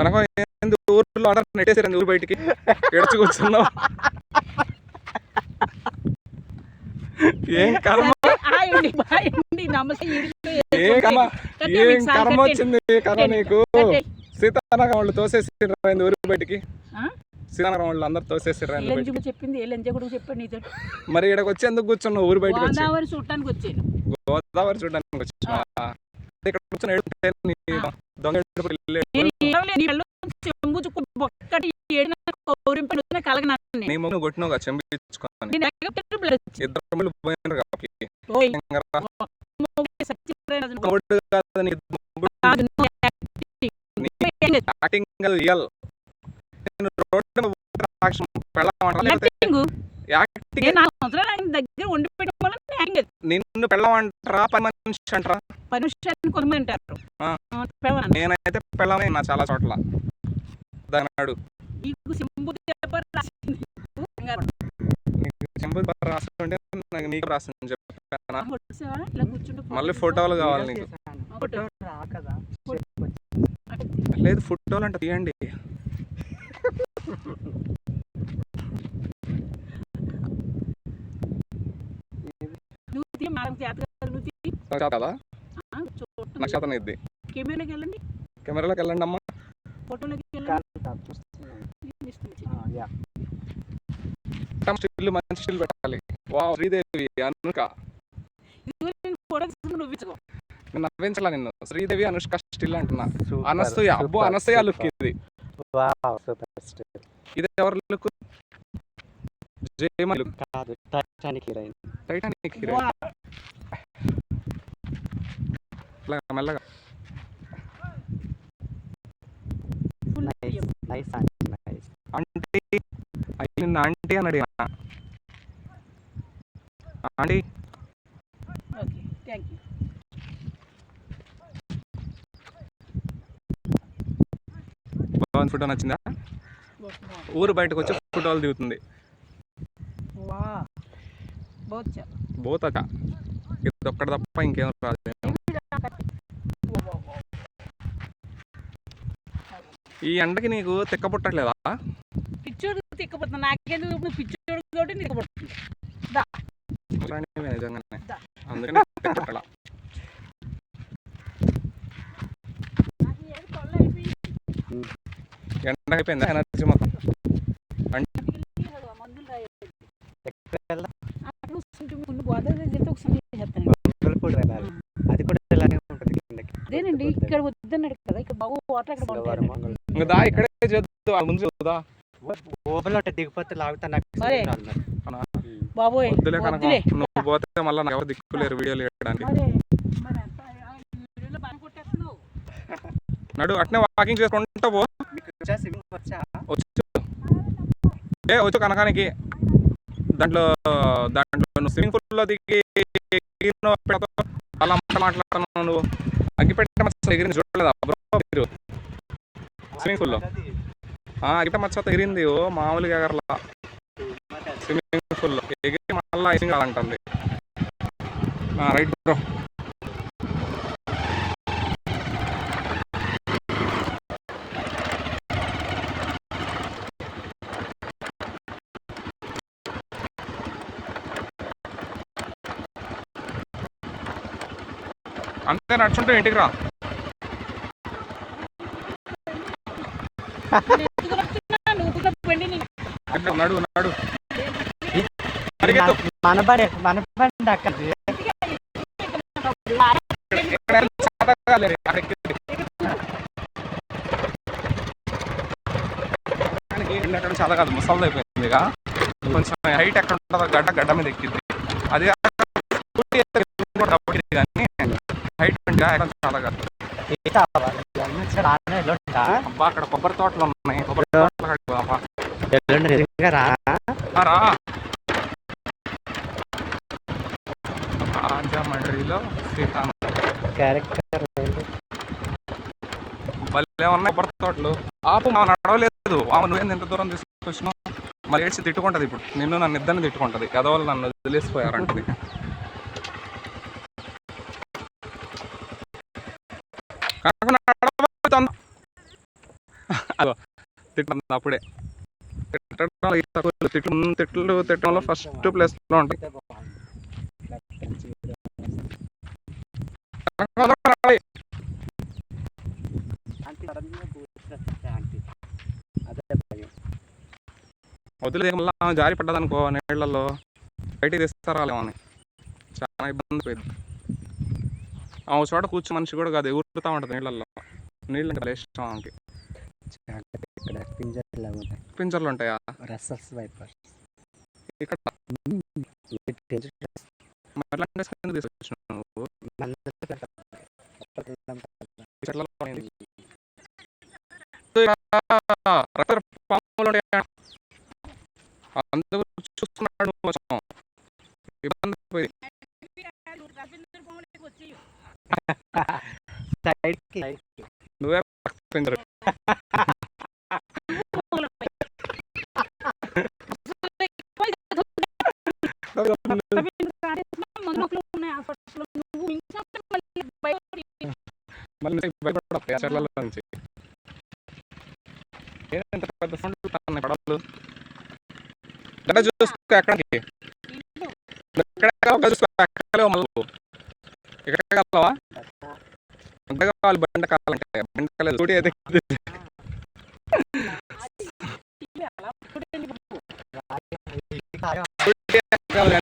కనుక ఏంది ఊర్లో ఆర్డర్ నెట్టేసారు ఊరు బయటికి? ఎడచి కూర్చున్నావు? ఏం కర్మ? ఏం కర్మ? ఏం. వచ్చింది కర్మ నీకు. సీతారామ వాళ్ళు తోసేసారు ఊరు బయటికి? సీతారామ వాళ్ళు అందరు తోసేసారు చెప్పింది చెప్పాడు నీతో. మరి ఇక్కడికి వచ్చి ఎందుకు కూర్చున్నావు ఊరు బయటకు వచ్చి? గోదావరి చూడటానికి వచ్చాను. గోదావరి చూడడానికి వచ్చిన ఇక్కడ కూర్చొని కొట్టినావు చెంపించుకొని ఇద్దరు పోయినారు కాబట్టి. నిన్ను పెళ్ళమంటారా పని మనిషి అంటారా? ఆ, పెళ్ళమని. నేనైతే పెళ్ళమే నా చాలా చోట్ల. దాని నాడు. నీకు సింబు రాసింది. నీకు చెంపు రాస్తుంటే నాకు నీకు రాస్తుంది చెప్పానా మళ్ళీ ఫోటోలు కావాలి నీకు. ఫోటో. లేదు ఫోటోలు అంటే తీయండి. నువ్వు తీ, మేడం చేత కాదు, నువ్వు తీ. నాకు చేత కదా ఆ, చూడటం నాకు చేతన ఇద్ది కెమెరాలోకి వెళ్ళండి కెమెరాలోకి వెళ్ళండి అమ్మా ఫోటోలోకి? స్టిల్ మంచి స్టిల్ పెట్టాలి. వా శ్రీదేవి ఇదిగో నేను నవ్వించాల నిన్ను. శ్రీదేవి అనుష్క స్టిల్ అంటున్నా. అనసూయ అబ్బో అనసూయ లుక్ ఇది. ఇది ఎవరి లుక్ జయమ లుక్ కాదు టైటానిక్ హీరోయిన్. టైటానిక్ హీరో వా, మెల్లగా. ఆంటీ అయ్యి నిన్న ఆంటీ అని అడిగిన ఆంటీ ఓకే థ్యాంక్ యూ బాగుంది ఫోటో నచ్చిందా? ఊరు బయటకు వచ్చి ఫోటోలు దిగుతుంది. వా బహుత్ చాలా బోతక. ఇది ఒక్కటి తప్ప ఇంకేం రాదు. ఈ ఎండకి నీకు తిక్క పుట్టట్లేదా? పిచ్చోడు తిక్కపోతున్నా నాకెందుకు ఇప్పుడు పిచ్చోడు కాబట్టి తిక్కపడుతుంది దా. అలాంటివే నిజంగానే. అందుకని ఎండ అయిపోయిందా? ఎనర్జీ మొత్తం. అదేనండి ఇక్కడ వద్దన్నాడు కదా ఇక్కడ బాగు వాటర్ అక్కడ ఇంకా దా ఇక్కడే చేద్దు. ముందు చూద్దా. ఓపెన్లో దిగిపోతే లాగుతా నాకు? బాబోయ్ వద్దులే కనుక నువ్వు పోతే మళ్ళీ నాకు ఎవరు దిక్కులేరు వీడియోలు వేయడానికి కొట్టేస్తున్నావు నడు అట్నే వాకింగ్ చేసుకుంటా పో. వచ్చా ఏ వచ్చు కనకానికి. దాంట్లో దాంట్లో నువ్వు స్విమ్మింగ్ పూల్లో దిగి ఎగిరిన పెడతావు అలా మాట మాట్లాడుతున్నావు నువ్వు. అగ్గిపెట్ట ఎగిరింది చూడలేదా బ్రో? స్విమ్మింగ్ పూల్లో అగ్గిపెట్ట మచ్చ ఎగిరింది. ఓ మామూలుగా ఎగరలా. స్విమ్మింగ్ పూల్లో ఎగిరి మళ్ళీ ఐసింగ్ కాదంటుంది రైట్ బ్రో. అంతే నడుచుంటే ఇంటికి రా నేను ఎందుకు నడుస్తున్నా? నువ్వు కూడా బండి నీ- అక్కడ నడు నడు పరిగెత్తు. మనబడి మనబడి అక్కడ ఇక్కడ చేత కాలేదు, అక్కడ ఎక్కింది. కాదు ముసలిది అయిపోయింది కొంచెం హైట్ ఎక్కడ ఉంటుందో గడ్డ గడ్డ మీద ఎక్కింది అది కూడా కానీ హైట్ అంటే చాలా కాదు అక్కడ కొబ్బరి తోటలు ఉన్నాయి కొబ్బరి తోటలు రా రాజమండ్రిలో శ్రీకాంత్ క్యారెక్టర్ భలే ఉన్నాయి కొబ్బరి తోటలు ఆపు మా నడవలేదు ఆమె నువ్వేంది ఎంత దూరం తీసుకొచ్చినావు మరి ఏడ్చి తిట్టుకుంటుంది ఇప్పుడు నిన్ను నన్ను ఇద్దరిని తిట్టుకుంటుంది ఎదవాళ్ళు నన్ను వదిలేసిపోయారంటది తిట్టడం అప్పుడే తిట్టడం తిట్లు తిట్లు తిట్టడంలో ఫస్ట్ ప్లేస్లో ఉంటాయి వదిలేదు మళ్ళీ జారి పడ్డదనుకో నీళ్ళల్లో. బయటికి తీస్తారాలేమో అని. చాలా ఇబ్బంది పోయింది ఆ చోట కూర్చో మనిషి కూడా కాదు ఊరుతూ ఉంటుంది నీళ్ళల్లో. నీళ్ళు ఇంకా ఇష్టం ఆమెకి. ఇక్కడ పింజర్ లాగా ఉంటాయి? రసల్స్ వైపర్ ఇక్కడ? చూస్తున్నాడు ఇబ్బంది నువ్వే? పించరు మళ్ళీ నుంచి ఏంటంత పెద్ద పడవలు ఎక్కడ చూసుకో ఎక్కడికి? ఎక్కడ చూసుకో ఎక్కడ మళ్ళీ ఇక్కడ కావాలా కావాలి బండ కావాలంటే బండ కాలేదు స్కూటీ అయితే అలా స్కూటీ కావాలి